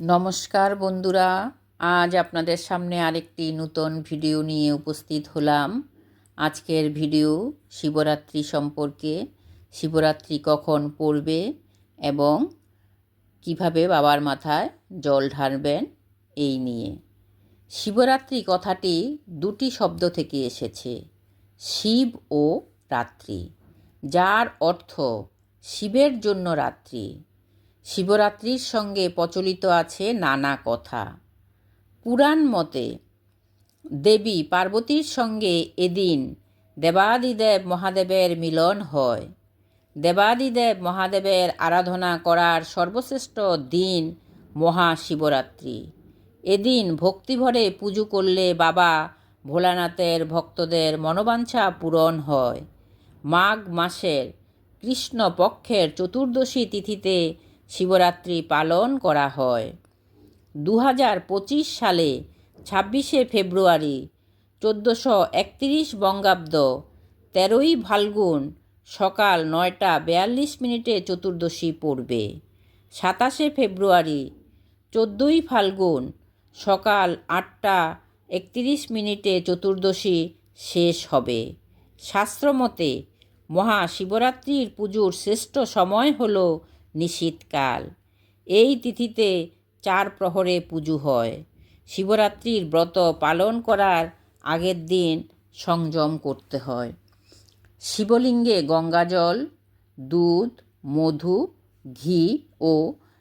নমস্কার বন্ধুরা, আজ আপনাদের সামনে আরেকটি নতুন ভিডিও নিয়ে উপস্থিত হলাম। আজকের ভিডিও শিবরাত্রি সম্পর্কে, শিবরাত্রি কখন পড়বে এবং কীভাবে বাবার মাথায় জল ঢালবেন এই নিয়ে। শিবরাত্রি কথাটি দুটি শব্দ থেকে এসেছে, শিব ও রাত্রি, যার অর্থ শিবের জন্য রাত্রি। শিবরাত্রির সঙ্গে প্রচলিত আছে নানা কথা। পুরাণ মতে, দেবী পার্বতীর সঙ্গে এদিন দেবাদিদেব মহাদেবের মিলন হয়। দেবাদিদেব মহাদেবের আরাধনা করার সর্বশ্রেষ্ঠ দিন মহাশিবরাত্রি। এদিন ভক্তিভরে পুজো করলে বাবা ভোলানাথের ভক্তদের মনোবাঞ্ছা পূরণ হয়। মাঘ মাসের কৃষ্ণপক্ষের চতুর্দশী তিথিতে শিবরাত্রি পালন করা হয়। দু হাজার পঁচিশ সালে ছাব্বিশে ফেব্রুয়ারি চোদ্দোশো একত্রিশ বঙ্গাব্দ তেরোই ফাল্গুন সকাল নয়টা বিয়াল্লিশ মিনিটে চতুর্দশী পড়বে। সাতাশে ফেব্রুয়ারি চোদ্দোই ফাল্গুন সকাল আটটা একত্রিশ মিনিটে চতুর্দশী শেষ হবে। শাস্ত্রমতে মহাশিবরাত্রির পুজোর শ্রেষ্ঠ সময় হল নিশীতকাল। এই তিথিতে চার প্রহরে পুজো হয়। শিবরাত্রির ব্রত পালন করার আগের দিন সংযম করতে হয়। শিবলিঙ্গে গঙ্গাজল, দুধ, মধু, ঘি ও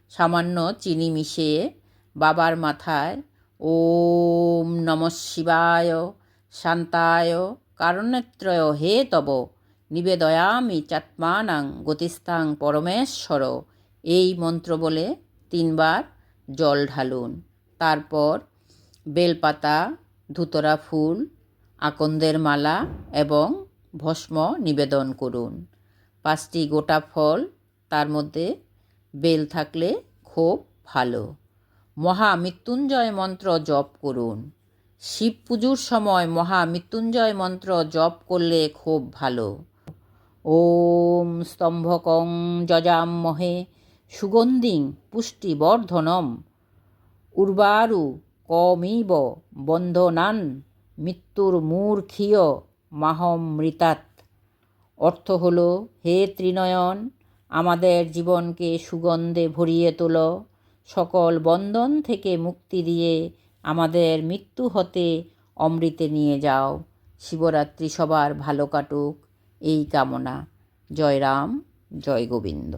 সামান্য চিনি মিশিয়ে বাবার মাথায় ওম নম শিবায়, শান্তায় কারণেত্রয় হে তব নিবেদয়ামি চাত্মানাং গতিস্থাং পরমেশ্বর এই মন্ত্র বলে তিনবার জল ঢালুন। তারপর বেলপাতা, ধুতরা ফুল, আকন্দের মালা এবং ভস্ম নিবেদন করুন। পাঁচটি গোটা ফল তার মধ্যে বেল থাকলে খুব ভালো। মহামৃত্যুঞ্জয় মন্ত্র জপ করুন। শিব পুজোর সময় মহামৃত্যুঞ্জয় মন্ত্র জপ করলে খুব ভালো। ওম স্তম্ভকং যজামহে সুগন্ধিং পুষ্টিবর্ধনম উর্বারু কমিব বন্ধনান মৃত্যুর মূর্খীয় মাহমৃতাৎ অর্থ হল, হে ত্রিনয়ন, আমাদের জীবনকে সুগন্ধে ভরিয়ে তোল। সকল বন্ধন থেকে মুক্তি দিয়ে আমাদের মৃত্যু হতে অমৃতে নিয়ে যাও। শিবরাত্রি সবার ভালো কাটুক। এই কামনা। জয় রাম জয় গোবিন্দ।